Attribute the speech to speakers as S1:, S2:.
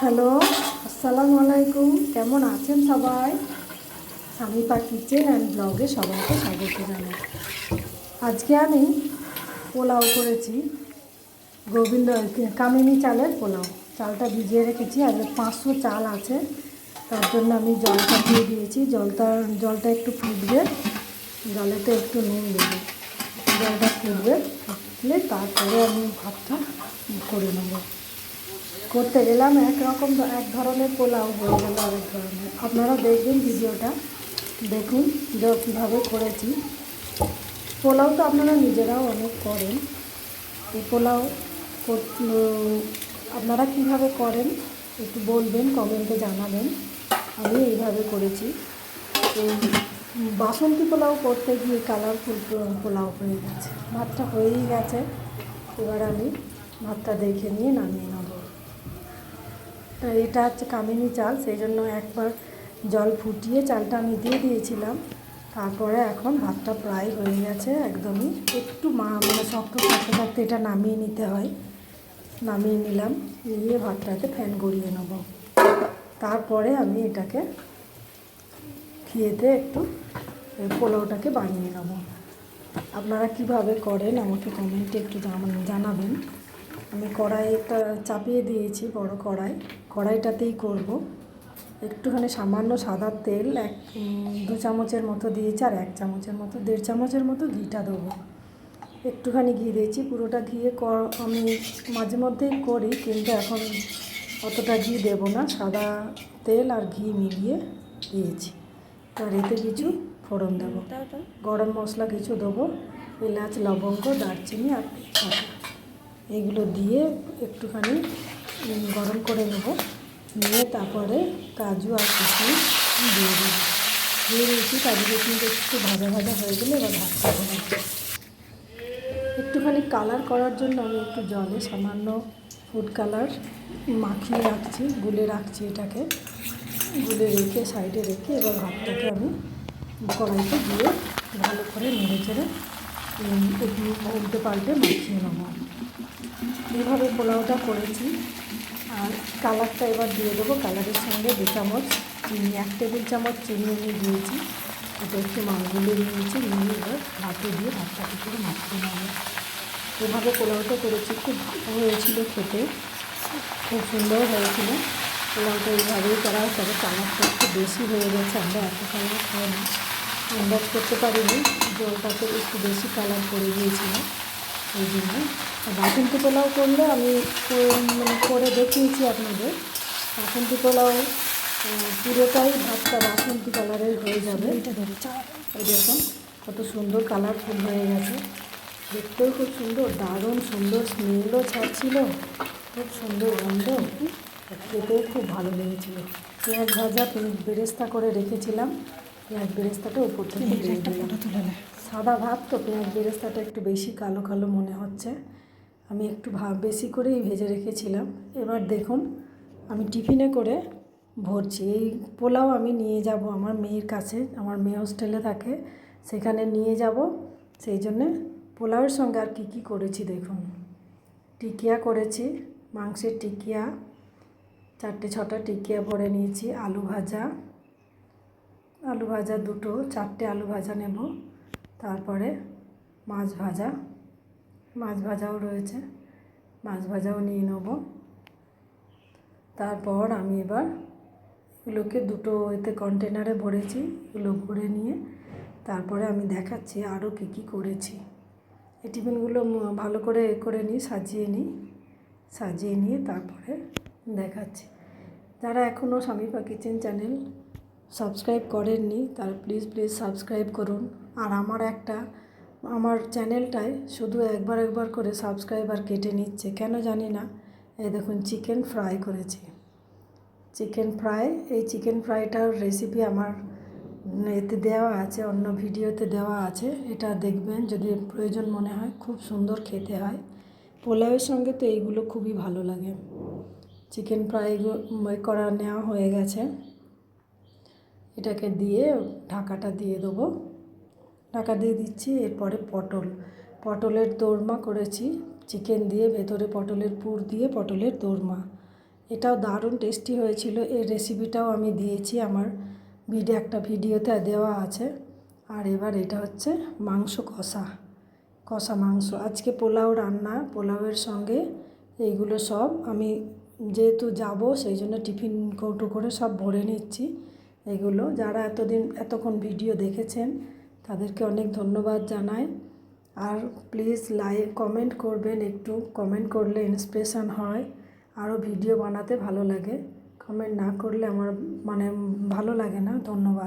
S1: Hello, আসসালামু আলাইকুম। কেমন আছেন সবাই? স্বামী পা কিচেন অ্যান্ড ব্লগে সবাইকে স্বাগত জানাই। আজকে আমি পোলাও করেছি। গোবিন্দ কামিনী চালের পোলাও। চালটা ভিজিয়ে রেখেছি আজকে পাঁচশো চাল আছে। তার জন্য আমি জলটা দিয়ে দিয়েছি। জলটা জলটা একটু ফুটবে, জলেতে একটু নুন দেবো। জলটা ফুটবে, ফুটলে তারপরে আমি ভাতটা করে নেব। করতে গেলাম একরকম এক ধরনের পোলাও হয়ে গেল আরেক ধরনের। আপনারা দেখবেন ভিডিওটা, দেখুন যে কীভাবে করেছি। পোলাও তো আপনারা নিজেরাও অনেক করেন। এই পোলাও আপনারা কীভাবে করেন একটু বলবেন, কমেন্টে জানাবেন। আমি এইভাবে করেছি। এই বাসন্তী পোলাও করতে গিয়ে কালারফুল পোলাও হয়ে গেছে। ভাতটা হয়েই গেছে। এবার আমি ভাতটা দেখে নিয়ে নামিয়ে তা এটা হচ্ছে কামিনী চাল, সেই জন্য একবার জল ফুটিয়ে চালটা আমি দিয়ে দিয়েছিলাম। তারপরে এখন ভাতটা প্রায় হয়ে গেছে একদমই। একটু মা মানে শক্ত থাকতে থাকতে এটা নামিয়ে নিতে হয়। নামিয়ে নিলাম, নিয়ে ভাতটাকে ফ্যান গড়িয়ে নেব। তারপরে আমি এটাকে খেয়েতে একটু পোলাওটাকে বানিয়ে নেব। আপনারা কীভাবে করেন আমাকে কমেন্টে একটু জানাবেন। আমি কড়াইটা চাপিয়ে দিয়েছি বড় কড়াই। কড়াইটাতেই করব। একটুখানি সামান্য সাদা তেল এক দু চামচের মতো দিয়েছি আর এক চামচের মতো দেড় চামচের মতো ঘিটা দেবো। একটুখানি ঘি দিয়েছি পুরোটা ঘিয়ে আমি মাঝে মধ্যেই করি কিন্তু এখন অতটা ঘি দেবো না। সাদা তেল আর ঘি মিলিয়ে দিয়েছি। আর এতে কিছু ফোড়ন দেবো। গরম মশলা কিছু দেবো এলাচ লবঙ্গ দারচিনি আর এগুলো দিয়ে একটুখানি গরম করে নেব। নিয়ে তারপরে কাজু আর কিশমিশ দিয়ে দেবো। দিয়ে দিয়েছি কাজু কিশমিশ একটু ভাজা ভাজা হয়ে গেলে এবার দেবো একটুখানি কালার করার জন্য আমি একটু জলে সামান্য ফুড কালার মাখিয়ে রাখছি, গুলে রাখছি এটাকে। গুলে রেখে সাইডে রেখে এবার ভাতটাকে আমি কড়াইতে দিয়ে ভালো করে নেড়ে চেড়ে উল্টে পাল্টে মাখিয়ে নেব। এইভাবে পোলাওটা করেছি। আর কালারটা এবার দিয়ে দেবো। কালারের সঙ্গে দু চামচ চিনি, এক টেবিল চামচ চিনি আমি দিয়েছি। এটা একটু মাছগুলো নিয়েছি নিয়ে এবার ভাতে দিয়ে ভাতটাকে করে মাখতে হবে। এভাবে পোলাওটা করেছি। খুব ভালো হয়েছিল খেতে। খুব সুন্দর হয়েছিল। পোলাওটা এইভাবেই করা তবে কালারটা একটু বেশি হয়ে গেছে। আমরা এত কালার খাই না। আন্দাজ করতে পারিনি। জলটাতে একটু বেশি কালার পড়ে গিয়েছিল এই জন্য বাসন্তী পোলাও করলে আমি মানে করে দেখিয়েছি আপনাদের। বাসন্তী পোলাও পুরোটাই ভাতটা বাসন্তী কালারের হয়ে যাবে। এটা ধরে দেখুন কত সুন্দর কালারফুল হয়ে গেছে। দেখতেও খুব সুন্দর দারুণ সুন্দর স্মেলও ছাড়ছিল খুব সুন্দর গন্ধ। খেতেও খুব ভালো লেগেছিলো। পেঁয়াজ ভাজা বেরেস্তা করে রেখেছিলাম। পেঁয়াজ বেরেস্তাটা উপর থেকে একটা ফটো তুলে দিলাম সাদা ভাত, তো পেঁয়াজ বেরেস্তাটা একটু বেশি কালো কালো মনে হচ্ছে। আমি একটু ভা, বেশি করেই ভেজে রেখেছিলাম। এবার দেখুন, আমি টিফিনে করে ভরছি। এই পোলাও আমি নিয়ে যাব আমার মেয়ের কাছে, আমার মেয়ে হোস্টেলে থাকে, সেখানে নিয়ে যাব। সেই জন্যে পোলাওয়ের সঙ্গে আর কী কী করেছি দেখুন। টিকিয়া করেছি, মাংসের টিকিয়া, চারটে ছটা টিকিয়া ভরে নিয়েছি, আলু ভাজা। আলু ভাজা দুটো, চারটে আলু ভাজা নেব। তারপরে মাছ ভাজা, মাছ ভাজাও রয়েছে। মাছ ভাজাও নিয়ে নেব। তারপর আমি এবার এগুলোকে দুটো এতে কন্টেনারে ভরেছি, এগুলো ভরে নিয়ে তারপরে আমি দেখাচ্ছি আরও কী কী করেছি। এই টিফিনগুলো ভালো করে এ করে নিই, সাজিয়ে নিই। সাজিয়ে নিয়ে তারপরে দেখাচ্ছি। যারা এখনও স্বামী স্বামীপা কিচেন চ্যানেল সাবস্ক্রাইব করেননি তারা প্লিজ প্লিজ সাবস্ক্রাইব করুন। আর আমার একটা, আমার চ্যানেলটায় শুধু একবার একবার করে সাবস্ক্রাইবার কেটে নিচ্ছে, কেন জানি না? এই দেখুন, চিকেন ফ্রাই করেছি। চিকেন ফ্রাই, এই চিকেন ফ্রাইটার রেসিপি আমার এতে দেওয়া আছে, অন্য ভিডিওতে দেওয়া আছে, এটা দেখবেন যদি প্রয়োজন মনে হয়, খুব সুন্দর খেতে হয়। পোলাওয়ের সঙ্গে তো এইগুলো খুবই ভালো লাগে। চিকেন ফ্রাই করা নেওয়া হয়ে গেছে। এটাকে দিয়ে ঢাকাটা দিয়ে দেবো। ঢাকা দিয়ে দিচ্ছি এরপরে পটল। পটলের দোরমা করেছি। চিকেন দিয়ে ভেতরে পটলের পুর দিয়ে পটলের দোরমা। এটাও দারুণ টেস্টি হয়েছিল। এর রেসিপিটাও আমি দিয়েছি। আমার ভিডিও, একটা ভিডিওতে দেওয়া আছে। আর এবার এটা হচ্ছে মাংস কষা। কষা মাংস। আজকে পোলাও রান্না। পোলাওয়ের সঙ্গে এইগুলো সব আমি যেহেতু যাব, সেই জন্য টিফিন কৌটো করে সব ভরে নিচ্ছি। এগুলো। যারা এতদিন, এতক্ষণ ভিডিও দেখেছেন, তাদেরকে অনেক ধন্যবাদ জানাই। আর প্লিজ লাইক কমেন্ট করবেন একটু। কমেন্ট করলে ইন্সপিরেশান হয়। আরও ভিডিও বানাতে ভালো লাগে। কমেন্ট না করলে আমার মানে ভালো লাগে না। ধন্যবাদ।